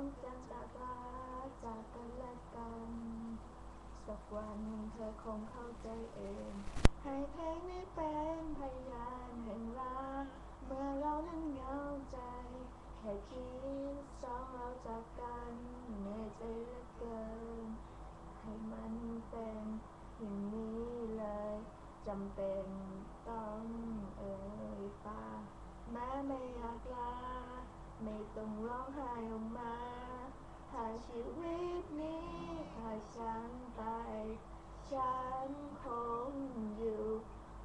องกันจากลาจากกันและกัน สักวันหนึ่งเธอคงเข้าใจเอง ให้เพลงนี้เป็นพยานแห่งรักเมื่อเรานั้นเหงาใจ แค่คิดสองเราจากกันเหนื่อยใจเหลือเกิน ให้มันเป็นอย่างนี้เลยจำเป็นต้องเอ่ยปากแม้ไม่อยากลา ไม่ ต้องร้องไห้ออกมาถ้าชีวิตนี้พาฉันไป ฉันคงอยู่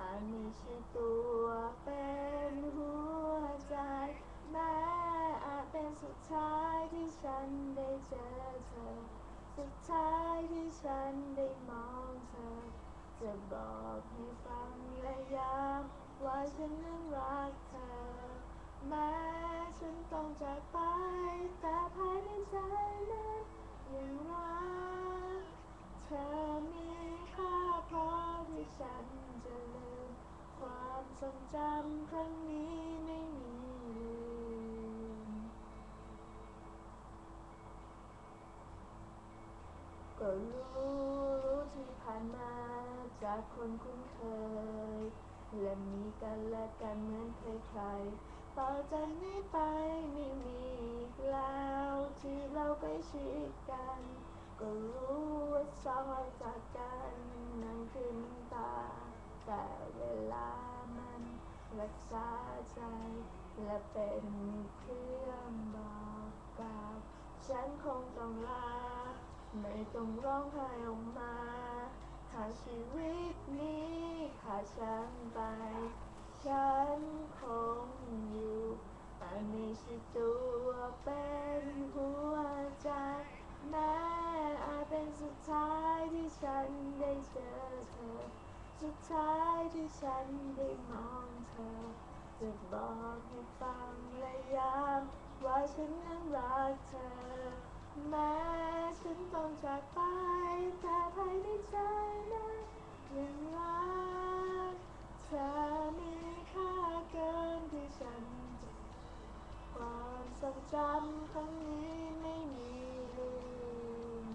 อาจมีชื่ตัวเป็นหัวใจแม้อาจเป็นสุดท้ายที่ฉันได้เจอเธอ สุดท้ายที่ฉันได้มองเธอ จะบอกให้ฟังและย้ำว่าฉันนั้นรักเธอ แม้ฉันต้องจากไป แต่ภายในใจนั้นยังรักเธอมีค่าพอที่ฉันจะลืมความทรงจำครั้งนี้ไม่มีลืมก็รู้รู้ที่ผ่านมาจากคนคุ้นเคยและมีกันและกันเหมือนใคร ต่อจากนี้ไปไม่มีอีกแล้วที่เราไปชิดกัน ก็รู้ว่าสองเราจากกันนั่นคือน้ำตา แต่เวลามันรักษาใจ และเป็นเครื่องบอกกล่าวฉันคงต้องลา ไม่ต้องร้องไห้ออกมาถ้าชีวิตนี้ขาดฉันไป ฉันคงอยู่แต่มีชีวิตัวเป็นหัวใจ แม้อาจเป็นสุดท้ายที่ฉันได้เจอเธอ สุดท้ายที่ฉันได้มองเธอ จะบอกให้ฟังและย้ำว่าฉันนั้นรักเธอ แม้ฉันต้องจากไปแต่ภายในใจนั้น จำครั้งนี้ไม่มีลืม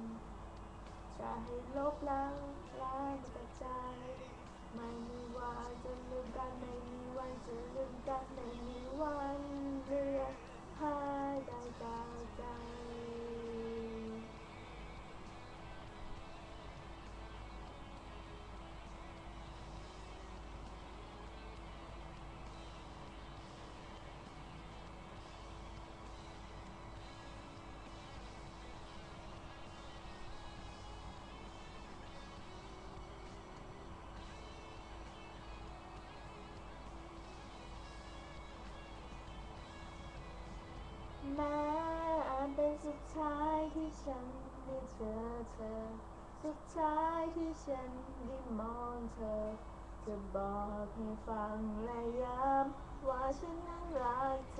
จะให้ลบล้างล้างจากใจ ไม่มีวันจะลืมกันไม่มีวันจะลืมกันไม่มี แม้อาจเป็นสุดท้ายที่ฉันได้เจอเธอ สุดท้ายที่ฉันได้มองเธอ จะบอกให้ฟังและย้ำว่าฉันนั้นรักเธอ